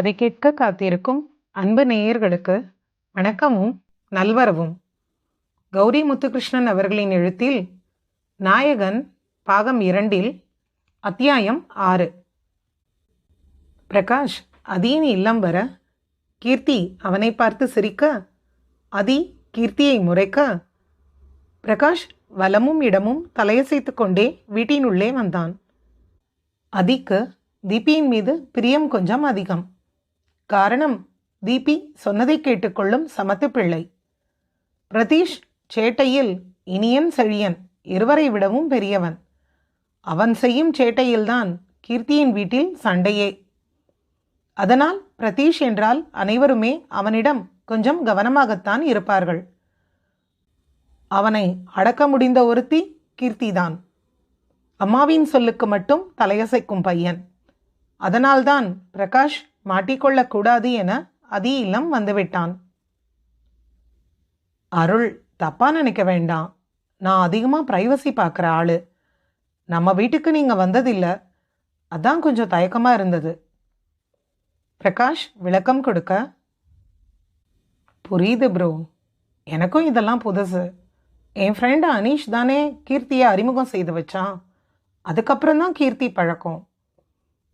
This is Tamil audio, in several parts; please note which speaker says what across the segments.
Speaker 1: அதை கேட்க காத்திருக்கும் அன்பு நேயர்களுக்கு வணக்கமும் நல்வரவும். கௌரி முத்துகிருஷ்ணன் அவர்களின் எழுத்தில் நாயகன் பாகம் இரண்டில் அத்தியாயம் ஆறு. பிரகாஷ் அதியின் இல்லம் வர கீர்த்தி அவனை பார்த்து சிரிக்க அதி கீர்த்தியை முறைக்க பிரகாஷ் வலமும் இடமும் தலையசைத்து கொண்டே வீட்டினுள்ளே வந்தான். அதிக்கு தீபியின் மீது பிரியம் கொஞ்சம் அதிகம். காரணம் தீபி சொன்னதை கேட்டுக்கொள்ளும் சமத்து பிள்ளை பிரதீஷ் சேட்டையில் இனியன் செழியன் இருவரை விடவும் பெரியவன். அவன் செய்யும் சேட்டையில்தான் கீர்த்தியின் வீட்டில் சண்டையே. அதனால் பிரதீஷ் என்றால் அனைவருமே அவனிடம் கொஞ்சம் கவனமாகத்தான் இருப்பார்கள். அவனை அடக்க முடிந்த ஒருத்தி கீர்த்திதான். அம்மாவின் சொல்லுக்கு மட்டும் தலையசைக்கும் பையன். அதனால்தான் பிரகாஷ் மாட்டிக்கொள்ளக்கூடாது என அதி இல்லம் வந்துவிட்டான். அருள் தப்பா நினைக்க வேண்டாம். நான் அதிகமாக ப்ரைவசி பார்க்குற ஆள். நம்ம வீட்டுக்கு நீங்கள் வந்ததில்லை. அதான் கொஞ்சம் தயக்கமாக இருந்தது. பிரகாஷ் விளக்கம் கொடுக்க. புரியுது ப்ரோ எனக்கும் இதெல்லாம் புதுசு. என் ஃப்ரெண்டு அனீஷ் தானே கீர்த்தியை அறிமுகம் செய்து வச்சான். அதுக்கப்புறம் தான் கீர்த்தி பழக்கம்.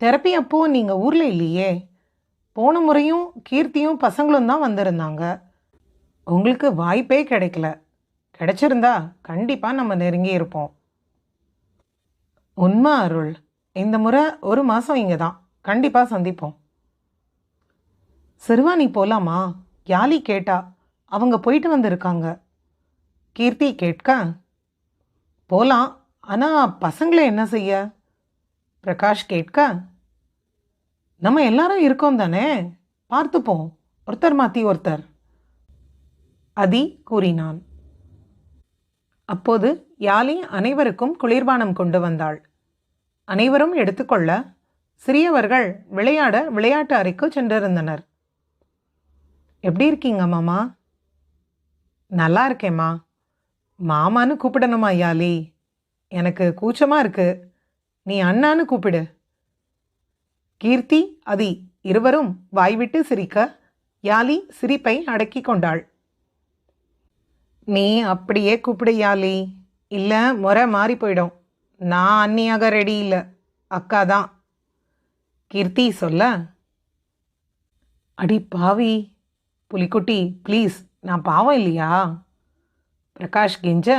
Speaker 1: தெரப்பி அப்போது நீங்கள் ஊரில் இல்லையே. போன முறையும் கீர்த்தியும் பசங்களும் தான் வந்திருந்தாங்க. உங்களுக்கு வாய்ப்பே கிடைக்கல. கிடைச்சிருந்தா கண்டிப்பாக நம்ம நெருங்கி இருப்போம். உண்மை அருள். இந்த முறை ஒரு மாதம் இங்கே தான் கண்டிப்பாக சந்திப்போம். சிறுவாணி போலாமா? யாலி கேட்டா அவங்க போயிட்டு வந்திருக்காங்க. கீர்த்தி கேட்க போகலாம் ஆனால் பசங்களை என்ன செய்ய? பிரகாஷ் கேட்க நம்ம எல்லாரும் இருக்கோம் தானே? பார்த்துப்போம். ஒருத்தர் மாற்றி ஒருத்தர். அதி கூறினான். அப்போது யாலி அனைவருக்கும் குளிர்பானம் கொண்டு வந்தாள். அனைவரும் எடுத்துக்கொள்ள சிறியவர்கள் விளையாட விளையாட்டு அறைக்கு சென்றிருந்தனர். எப்படி இருக்கீங்க மாமா? நல்லா இருக்கேம்மா. மாமான்னு கூப்பிடணுமா யாலி எனக்கு கூச்சமாக இருக்கு. நீ அண்ணான்னு கூப்பிடு. கீர்த்தி அதி இருவரும் வாய்விட்டு சிரிக்க யாலி சிரிப்பை அடக்கி கொண்டாள். நீ அப்படியே கூப்பிடு யாலி. இல்லை முறை மாறி போயிடும். நான் அன்னியாக ரெடி இல்லை. அக்கா தான். கீர்த்தி சொல்ல அடி பாவி. புலிக்குட்டி ப்ளீஸ் நான் பாவம் இல்லையா? பிரகாஷ் கெஞ்ச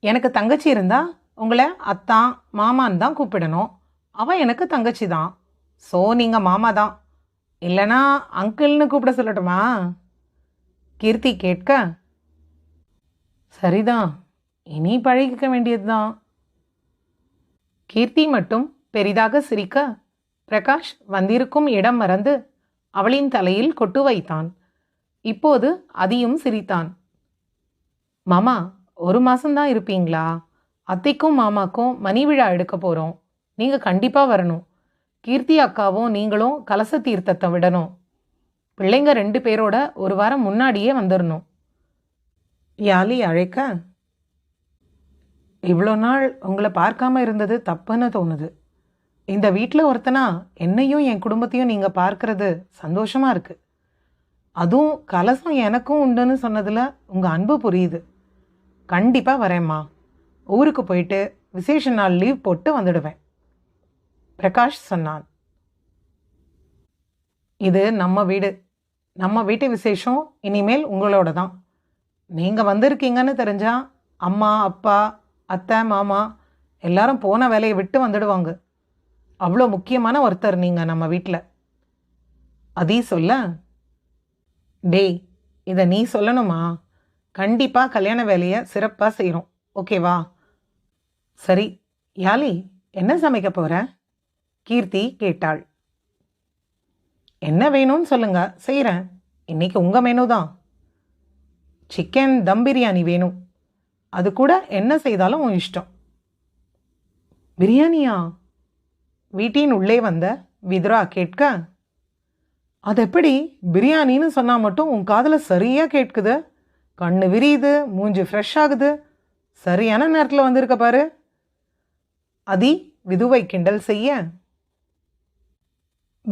Speaker 1: எனக்கு தங்கச்சி இருந்தா உங்களை அத்தான் மாமான்னு தான் கூப்பிடணும். அவன் எனக்கு தங்கச்சி தான் ஸோ நீங்கள் மாமா தான் இல்லைனா அங்கிள்னு கூப்பிட சொல்லட்டுமா? கீர்த்தி கேட்க. சரிதான். இனி பழகிக்க வேண்டியது தான் கீர்த்தி மட்டும் பெரிதாக சிரிக்க பிரகாஷ் வந்திருக்கும் இடம் மறந்து அவளின் தலையில் கொட்டு வைத்தான். இப்போது அதியும் சிரித்தான். மாமா ஒரு மாசம்தான் இருப்பீங்களா? அத்தைக்கும் மாமாக்கும் மணி விழா எடுக்க போகிறோம் நீங்கள் கண்டிப்பாக வரணும். கீர்த்தி அக்காவும் நீங்களும் கலச தீர்த்தத்தை விடணும். பிள்ளைங்க ரெண்டு பேரோட ஒரு வாரம் முன்னாடியே வந்துடணும் யாலி அழைக்க? இவ்வளோ நாள் உங்களை பார்க்காம இருந்தது தப்புன்னு தோணுது. இந்த வீட்டில் ஒருத்தனா என்னையும் என் குடும்பத்தையும் நீங்கள் பார்க்கறது சந்தோஷமாக இருக்குது அதுவும் கலசம் எனக்கும் உண்டுன்னு சொன்னதில் உங்கள் அன்பு புரியுது. கண்டிப்பாக வரேம்மா. ஊருக்கு போயிட்டு விசேஷ நாள் லீவ் போட்டு வந்துடுவேன். பிரகாஷ் சொன்னான். இது நம்ம வீடு. நம்ம வீட்டு விசேஷம் இனிமேல் உங்களோட தான் நீங்கள் வந்திருக்கீங்கன்னு தெரிஞ்சா அம்மா அப்பா அத்தை மாமா எல்லாரும் போன வேலையை விட்டு வந்துடுவாங்க. அவ்வளோ முக்கியமான ஒருத்தர் நீங்கள் நம்ம வீட்டில் அதீ சொல்ல? டேய் இதை நீ சொல்லணுமா? கண்டிப்பாக கல்யாண வேலையை சிறப்பாக செய்கிறோம் ஓகேவா? சரி யாலி என்ன சமைக்க போகிற கீர்த்தி கேட்டாள். என்ன வேணும்னு சொல்லுங்க செய்கிறேன் இன்னைக்கு உங்கள் மெனு தான். சிக்கன் தம் பிரியாணி வேணும். அது கூட என்ன செய்தாலும் உன் இஷ்டம். பிரியாணியா? வீட்டின் உள்ளே வந்த விதுரா கேட்க அது எப்படி? பிரியாணின்னு சொன்னால் மட்டும் உன் காதில் சரியாக கேட்குது. கண்ணு விரியுது மூஞ்சி ஃப்ரெஷ் ஆகுது. சரியான நேரத்தில் வந்திருக்க பாரு. அதி விதுவை கிண்டல் செய்ய.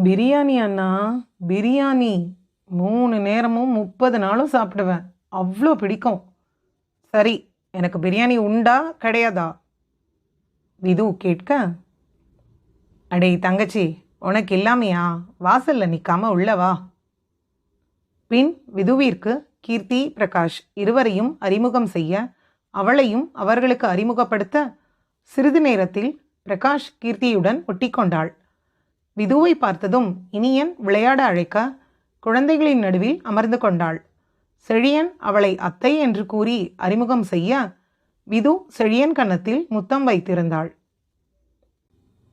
Speaker 1: பிரியாணி அண்ணா பிரியாணி. மூணு நேரமும் முப்பது நாளும் சாப்பிடுவேன். அவ்வளோ பிடிக்கும். சரி எனக்கு பிரியாணி உண்டா கிடையாதா? விது கேட்க அடே தங்கச்சி உனக்கு இல்லாமையா? வாசல்ல நிற்காம உள்ளவா பின் விதுவிற்கு கீர்த்தி பிரகாஷ் இருவரையும் அறிமுகம் செய்ய அவளையும் அவர்களுக்கு அறிமுகப்படுத்த சிறிது நேரத்தில் பிரகாஷ் கீர்த்தியுடன் ஒட்டிக்கொண்டாள். விதுவை பார்த்ததும் இனியன் விளையாட அழைக்க குழந்தைகளின் நடுவில் அமர்ந்து கொண்டாள். செழியன் அவளை அத்தை என்று கூறி அறிமுகம் செய்ய விது செழியன் கன்னத்தில் முத்தம் வைத்திருந்தாள்.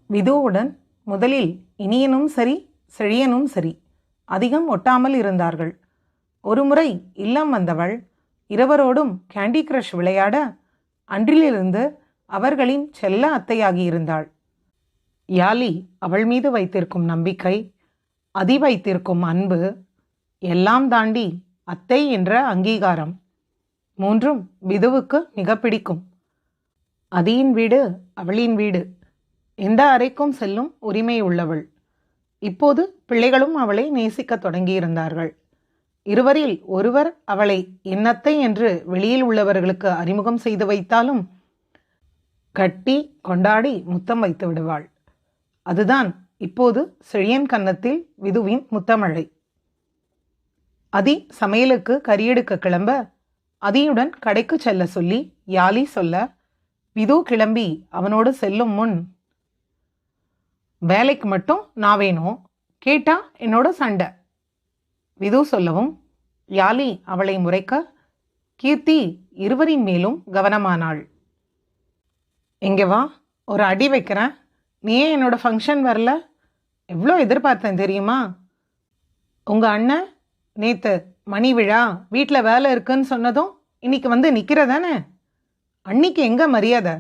Speaker 1: விதுவுடன் முதலில் இனியனும் சரி செழியனும் சரி. அதிகம் ஒட்டாமல் இருந்தார்கள். ஒருமுறை இல்லம் வந்தவள் இருவரோடும் கேண்டி கிரஷ் விளையாட அன்றிலிருந்து அவர்களின் செல்ல அத்தையாகியிருந்தாள் யாலி அவள் மீது வைத்திருக்கும் நம்பிக்கை அதி வைத்திருக்கும் அன்பு எல்லாம் தாண்டி அத்தை என்ற அங்கீகாரம் மூன்றும் விதுவுக்கு மிக பிடிக்கும். அதியின் வீடு அவளின் வீடு. எந்த அறைக்கும் செல்லும் உரிமை உள்ளவள். இப்போது பிள்ளைகளும் அவளை நேசிக்கத் தொடங்கியிருந்தார்கள். இருவரில் ஒருவர் அவளை என்னத்தை என்று வெளியில் உள்ளவர்களுக்கு அறிமுகம் செய்து வைத்தாலும் கட்டி கொண்டாடி முத்தம் வைத்து விடுவாள். அதுதான் இப்போது செழியன் கன்னத்தில் விதுவின் முத்தமழை. அதி சமையலுக்கு கரியெடுக்க கிளம்ப அதியுடன் கடைக்கு செல்ல சொல்லி யாலி சொல்ல விது கிளம்பி அவனோடு செல்லும் முன் வேலைக்கு மட்டும் நான் வேணும் கேட்டா என்னோட சண்டை. விது சொல்லவும் யாலி அவளை முறைக்க கீர்த்தி இருவரின் மேலும் கவனமானாள். இங்கே வா ஒரு அடி வைக்கிறேன். நீ ஏன் என்னோட ஃபங்க்ஷன் வரல? எவ்வளோ எதிர்பார்த்தேன் தெரியுமா? உங்கள் அண்ணன் நேற்று மணி விழா வீட்டில் வேலை இருக்குன்னு சொன்னதும் இன்னைக்கு வந்து நிற்கிறதானே அன்னைக்கு எங்கே மரியாதை?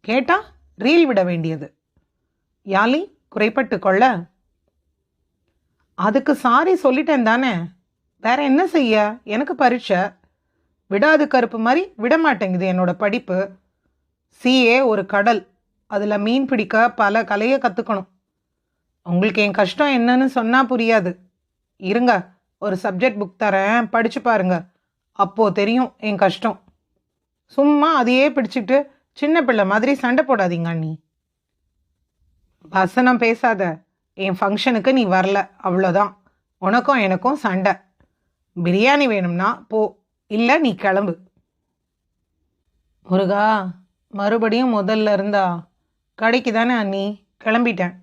Speaker 1: கேட்டால் ரீல் விட வேண்டியது. யாலி குறைப்பட்டு கொள்ள. அதுக்கு சாரி சொல்லிட்டேன் தானே? வேற என்ன செய்ய? எனக்கு பரீட்சை. விடாது கருப்பு மாதிரி விட மாட்டேங்குது என்னோட படிப்பு. சிஏ ஒரு கடல். அதில் மீன் பிடிக்க பல கலையை கற்றுக்கணும் உங்களுக்கு என் கஷ்டம் என்னன்னு சொன்னால் புரியாது. இருங்க ஒரு சப்ஜெக்ட் புக் தரேன் படித்து பாருங்க. அப்போது தெரியும் என் கஷ்டம். சும்மா அதையே பிடிச்சிட்டு சின்ன பிள்ளை மாதிரி சண்டை போடாதீங்க அண்ணி. வசனம் பேசாத. என் ஃபங்க்ஷனுக்கு நீ வரல அவ்வளோதான் உனக்கும் எனக்கும் சண்டை. பிரியாணி வேணும்னா போ இல்லை நீ கிளம்பு. முருகா மறுபடியும் முதல்ல இருந்தா கடைக்கு தானே அண்ணி? கிளம்பிட்டேன்.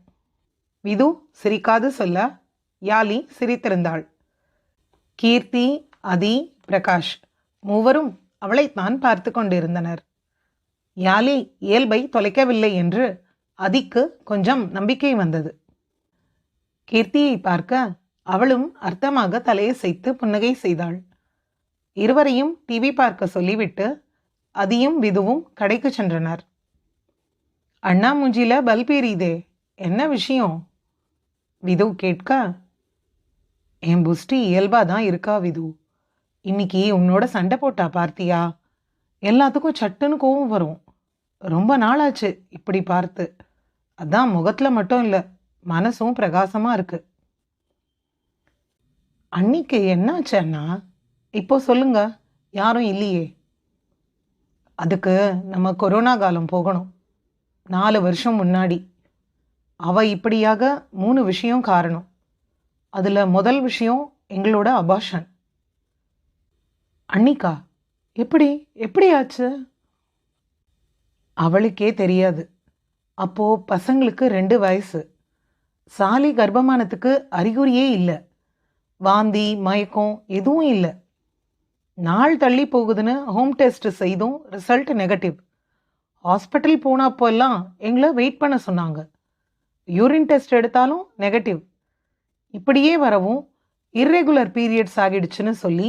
Speaker 1: விது சிரிக்காது சொல்ல யாலி சிரித்திருந்தாள். கீர்த்தி அதி பிரகாஷ் மூவரும் அவளைத்தான் பார்த்து கொண்டிருந்தனர். யாலி இயல்பை தொலைக்கவில்லை என்று அதிக்கு கொஞ்சம் நம்பிக்கை வந்தது. கீர்த்தியை பார்க்க அவளும் அர்த்தமாக தலையசைத்து புன்னகை செய்தாள். இருவரையும் டிவி பார்க்க சொல்லிவிட்டு அதியும் விதுவும் கடைக்கு சென்றனர். அண்ணா மூஞ்சியில் பல்ப் எரியுதே. என்ன விஷயம்? விது கேட்க? என் புஷ்டி இயல்பாக தான் இருக்கா விது? இன்னைக்கு உன்னோட சண்டை போட்டா பார்த்தியா? எல்லாத்துக்கும் சட்டுன்னு கோவம் வரும். ரொம்ப நாளாச்சு இப்படி பார்த்து. அதான் முகத்தில் மட்டும் இல்லை மனசும் பிரகாசமாக இருக்கு. அன்னிக்கு என்னாச்சு அண்ணா? இப்போ சொல்லுங்க. யாரும் இல்லையே. அதுக்கு நம்ம கொரோனா காலம் போகணும். நாலு வருஷம் முன்னாடி. அவள் இப்படியாக மூணு விஷயம் காரணம். அதில் முதல் விஷயம் எங்களோட அபாஷன். அன்னிக்கா எப்படி எப்படி ஆச்சு அவளுக்கே தெரியாது. அப்போது பசங்களுக்கு ரெண்டு வயசு. சாலி கர்ப்பமானத்துக்கு அறிகுறியே இல்லை. வாந்தி மயக்கம் எதுவும் இல்லை. நாள் தள்ளி போகுதுன்னு ஹோம் டெஸ்ட் செய்தும் ரிசல்ட் நெகட்டிவ் ஹாஸ்பிட்டல் போனப்போ எல்லாம் எங்களை வெயிட் பண்ண சொன்னாங்க. யூரின் டெஸ்ட் எடுத்தாலும் நெகட்டிவ். இப்படியே வரவும் இர்ரெகுலர் பீரியட்ஸ் ஆகிடுச்சுன்னு சொல்லி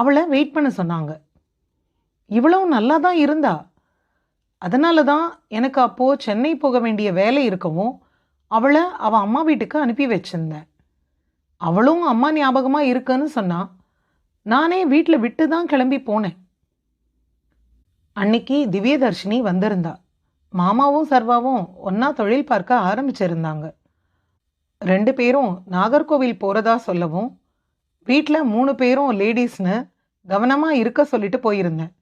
Speaker 1: அவளை வெயிட் பண்ண சொன்னாங்க. இவ்வளவு நல்லா தான் இருந்தா. அதனால தான் எனக்கு அப்போது சென்னை போக வேண்டிய வேலை இருக்கவும் அவளை அவள் அம்மா வீட்டுக்கு அனுப்பி வச்சிருந்தேன். அவளும் அம்மா ஞாபகமாக இருக்குன்னு சொன்னா நானே வீட்டில் விட்டு தான் கிளம்பி போனேன். அன்னைக்கு திவ்யதர்ஷினி வந்திருந்தா. மாமாவும் சர்வாவும் ஒன்றா தொழில் பார்க்க ஆரம்பிச்சிருந்தாங்க. ரெண்டு பேரும் நாகர்கோவில் போகிறதா சொல்லவும் வீட்டில் மூணு பேரும் லேடிஸ்னு கவனமாக இருக்க சொல்லிட்டு போயிருந்தேன்.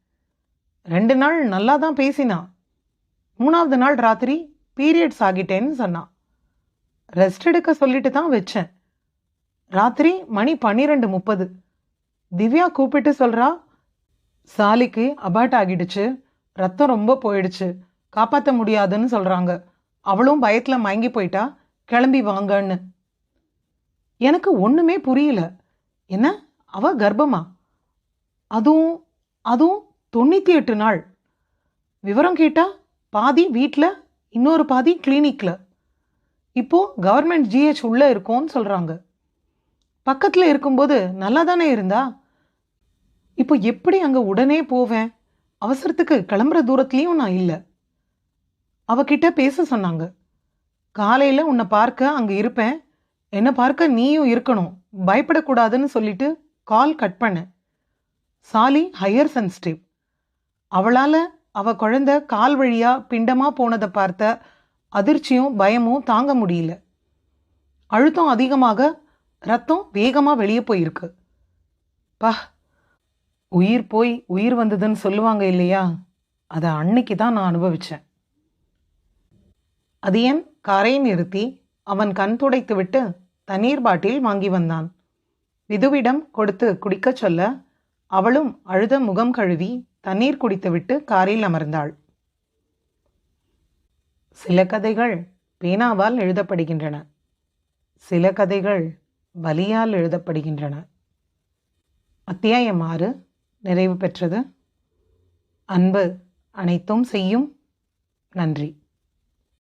Speaker 1: ரெண்டு நாள் நல்லா தான் பேசினான் மூணாவது நாள் ராத்திரி பீரியட்ஸ் ஆகிட்டேன்னு சொன்னான் ரெஸ்ட் எடுக்க சொல்லிட்டு தான் வச்சேன். ராத்திரி மணி பன்னிரெண்டு முப்பது. திவ்யா கூப்பிட்டு சொல்கிறா சாலிக்கு அபார்ட் ஆகிடுச்சு. ரத்தம் ரொம்ப போயிடுச்சு. காப்பாற்ற முடியாதுன்னு சொல்கிறாங்க அவளும் பயத்தில் மயங்கி போயிட்டா. கிளம்பி வாங்கன்னு. எனக்கு ஒன்றுமே புரியல. என்ன? அவ கர்ப்பமா? அதுவும் அதுவும் தொண்ணூற்றி எட்டு நாள். விவரம் கேட்டால் பாதி வீட்டில் இன்னொரு பாதி கிளினிக்கில் இப்போது கவர்மெண்ட் ஜிஹெச் உள்ளே இருக்கோன்னு சொல்கிறாங்க பக்கத்தில் இருக்கும்போது நல்லா தானே இருந்தா? இப்போ எப்படி அங்கே உடனே போவேன்? அவசரத்துக்கு கிளம்புற தூரத்துலேயும் நான் இல்லை. அவகிட்ட பேச சொன்னாங்க. காலையில் உன்னை பார்க்க அங்கே இருப்பேன். என்னை பார்க்க நீயும் இருக்கணும். பயப்படக்கூடாதுன்னு சொல்லிட்டு கால் கட் பண்ணேன். சாலி ஹையர் சென்சிட்டிவ் அவளால் அவ குழந்தை கால் வழியா பிண்டமாக போனதை பார்த்த அதிர்ச்சியும் பயமும் தாங்க முடியல. அழுத்தம் அதிகமாக ரத்தம் வேகமாக வெளியே போயிருக்கு. பா உயிர் போய் உயிர் வந்ததுன்னு சொல்லுவாங்க இல்லையா? அதை அன்னைக்கு தான் நான் அனுபவிச்சேன். அதியன் காரை நிறுத்தி அவன் கண் துடைத்துவிட்டு தண்ணீர் பாட்டில் வாங்கி வந்தான். விதுவிடம் கொடுத்து குடிக்கச் சொல்ல அவளும் அழுத முகம் கழுவி தண்ணீர் குடித்துவிட்டு காரில் அமர்ந்தாள். சில கதைகள் பேனாவால் எழுதப்படுகின்றன. சில கதைகள் வலியால் எழுதப்படுகின்றன. அத்தியாயம் ஆறு நிறைவு பெற்றது. அன்பு அனைத்தும் செய்யும். நன்றி.